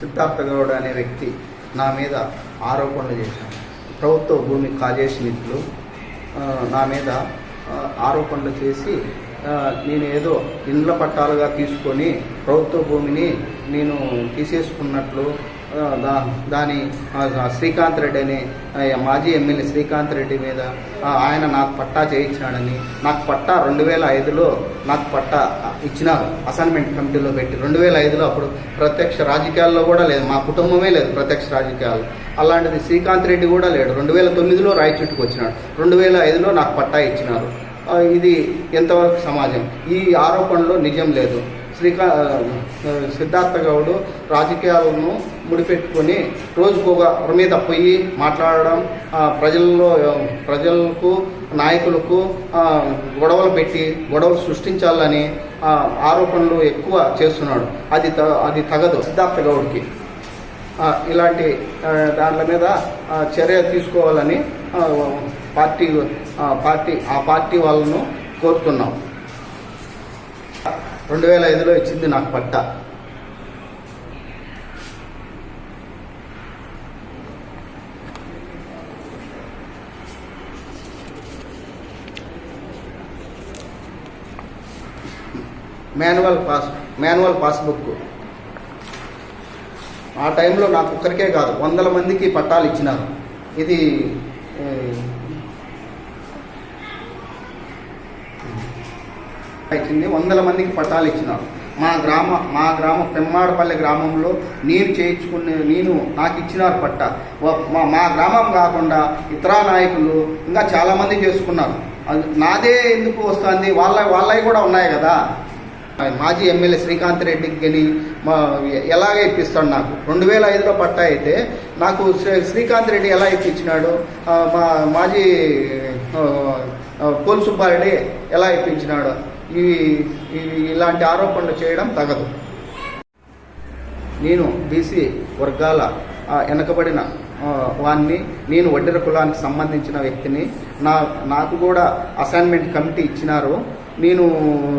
సిద్ధార్థ గౌడ్ అనే వ్యక్తి నా మీద ఆరోపణలు చేశాడు. ప్రభుత్వ భూమి కాజేసి నిధులు నా మీద ఆరోపణలు చేసి నేను ఏదో ఇండ్ల పట్టాలుగా తీసుకొని ప్రభుత్వ భూమిని నేను తీసేసుకున్నట్లు దాని శ్రీకాంత్ రెడ్డి అనే మాజీ ఎమ్మెల్యే శ్రీకాంత్ రెడ్డి మీద ఆయన నాకు పట్టా చేయించాడని నాకు పట్టా రెండు వేల ఐదులో నాకు పట్టా ఇచ్చినారు. అసైన్మెంట్ కమిటీలో పెట్టి రెండు వేల ఐదులో అప్పుడు ప్రత్యక్ష రాజకీయాల్లో కూడా లేదు. మా కుటుంబమే లేదు ప్రత్యక్ష రాజకీయాలు. అలాంటిది శ్రీకాంత్ రెడ్డి కూడా లేడు. రెండు వేల తొమ్మిదిలో రాయచుట్టుకు వచ్చినాడు. రెండు వేల ఐదులో నాకు పట్టా ఇచ్చినారు. ఇది ఎంతవరకు సమాజం? ఈ ఆరోపణలో నిజం లేదు. శ్రీకా సిద్ధార్థ గౌడు రాజకీయాలను ముడిపెట్టుకొని రోజుకొక ఒక మీద పోయి మాట్లాడడం ప్రజల్లో ప్రజలకు నాయకులకు గొడవలు పెట్టి గొడవలు సృష్టించాలని ఆరోపణలు ఎక్కువ చేస్తున్నాడు. అది త- అది తగదు సిద్ధార్థ గౌడ్కి. ఇలాంటి దాంట్ల మీద చర్య తీసుకోవాలని పార్టీ పార్టీ ఆ పార్టీ వాళ్ళను కోరుతున్నాం. రెండు వేల ఐదులో ఇచ్చింది నాకు పట్ట. Manual pass manual passbook. ఆ టైంలో నాకు ఒక్కరికే కాదు వందల మందికి పట్టాలు ఇచ్చినారు. ఇది ఇచ్చింది వందల మందికి పట్టాలు ఇచ్చినారు మా గ్రామ మా గ్రామ పెమ్మాడపల్లి గ్రామంలో నేను చేయించుకునే నేను నాకు ఇచ్చినారు పట్ట. మా మా గ్రామం కాకుండా ఇతర నాయకులు ఇంకా చాలామంది చేసుకున్నారు. అది నాదే ఎందుకు వస్తుంది? వాళ్ళ వాళ్ళవి కూడా ఉన్నాయి కదా. మాజీ ఎమ్మెల్యే శ్రీకాంత్ రెడ్డికి కానీ మా ఎలాగ ఇప్పిస్తాడు నాకు. రెండు వేల ఐదులో పట్టా అయితే నాకు శ్రీ- శ్రీకాంత్ రెడ్డి ఎలా ఇప్పించినాడు? మా మాజీ ఆ, పోల్ సుబ్బారెడ్డి ఎలా ఇప్పించినాడు? ఇవి ఇవి ఇలాంటి ఆరోపణలు చేయడం తగదు. నేను బీసీ వర్గాల వెనకబడిన వాన్ని నేను వడ్డెర కులానికి సంబంధించిన వ్యక్తిని నా నాకు కూడా అసైన్మెంట్ కమిటీ ఇచ్చినారు. నేను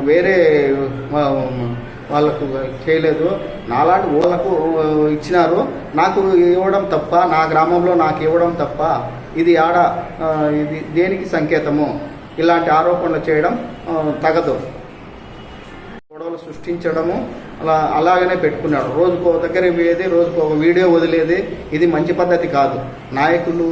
వేరే వాళ్ళకు చేయలేదు. నాలాంటి వాళ్ళకు ఇచ్చినారు. నాకు ఇవ్వడం తప్ప నా గ్రామంలో నాకు ఇవ్వడం తప్ప ఇది ఆడ ఇది దేనికి సంకేతము? ఇలాంటి ఆరోపణలు చేయడం తగదు. గొడవలు సృష్టించడము అలా అలాగనే పెట్టుకున్నాడు. రోజుకో దగ్గర పోయేది రోజుకో ఒక వీడియో వదిలేది ఇది మంచి పద్ధతి కాదు. నాయకులు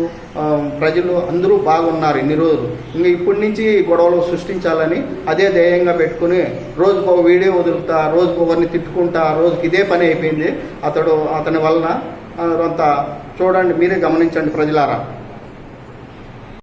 ప్రజలు అందరూ బాగున్నారు ఇన్ని రోజులు. ఇంకా ఇప్పటి నుంచి గొడవలు సృష్టించాలని అదే ధ్యేయంగా పెట్టుకుని రోజుకో వీడియో వదులుతా రోజుకు ఒకరిని తిట్టుకుంటా రోజుకి ఇదే పని అయిపోయింది. అతడు అతని వలన అంత చూడండి మీరే గమనించండి ప్రజలారా.